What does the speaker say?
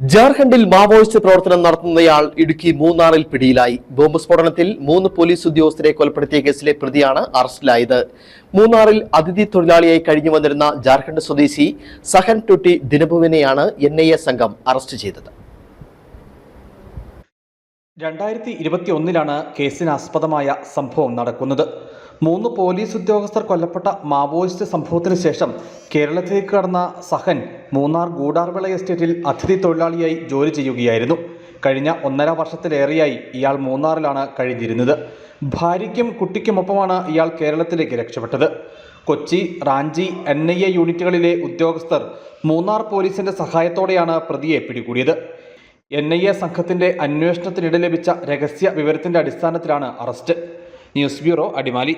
ജാർഖണ്ഡിൽ മാവോയിസ്റ്റ് പ്രവർത്തനം നടത്തുന്നയാൾ ഇടുക്കി മൂന്നാറിൽ പിടിയിലായി. ബോംബ് സ്ഫോടനത്തിൽ മൂന്ന് പോലീസ് ഉദ്യോഗസ്ഥരെ കൊലപ്പെടുത്തിയ കേസിലെ പ്രതിയാണ് അറസ്റ്റിലായത്. മൂന്നാറിൽ അതിഥി തൊഴിലാളിയായി കഴിഞ്ഞു വന്നിരുന്ന ജാർഖണ്ഡ് സ്വദേശി സഹൻ ടുട്ടി ദിനഭുവിനെയാണ് എൻ ഐ എ സംഘം അറസ്റ്റ് ചെയ്തത്. രണ്ടായിരത്തി ഇരുപത്തി ഒന്നിലാണ് കേസിനാസ്പദമായ സംഭവം നടക്കുന്നത്. മൂന്ന് പോലീസ് ഉദ്യോഗസ്ഥർ കൊല്ലപ്പെട്ട മാവോയിസ്റ്റ് സംഭവത്തിന് ശേഷം കേരളത്തിലേക്ക് കടന്ന സഹൻ മൂന്നാർ ഗൂഡാർവിള എസ്റ്റേറ്റിൽ അതിഥി തൊഴിലാളിയായി ജോലി ചെയ്യുകയായിരുന്നു. കഴിഞ്ഞ ഒന്നര വർഷത്തിലേറെയായി ഇയാൾ മൂന്നാറിലാണ് കഴിഞ്ഞിരുന്നത്. ഭാര്യയ്ക്കും കുട്ടിക്കുമൊപ്പമാണ് ഇയാൾ കേരളത്തിലേക്ക് രക്ഷപ്പെട്ടത്. Kochi Ranchi N I A യൂണിറ്റുകളിലെ ഉദ്യോഗസ്ഥർ മൂന്നാർ പോലീസിന്റെ സഹായത്തോടെയാണ് പ്രതിയെ പിടികൂടിയത്. എൻ ഐ എ സംഘത്തിന്റെ അന്വേഷണത്തിനിടെ ലഭിച്ച രഹസ്യ വിവരത്തിന്റെ അടിസ്ഥാനത്തിലാണ് അറസ്റ്റ്. News bureau Adimali.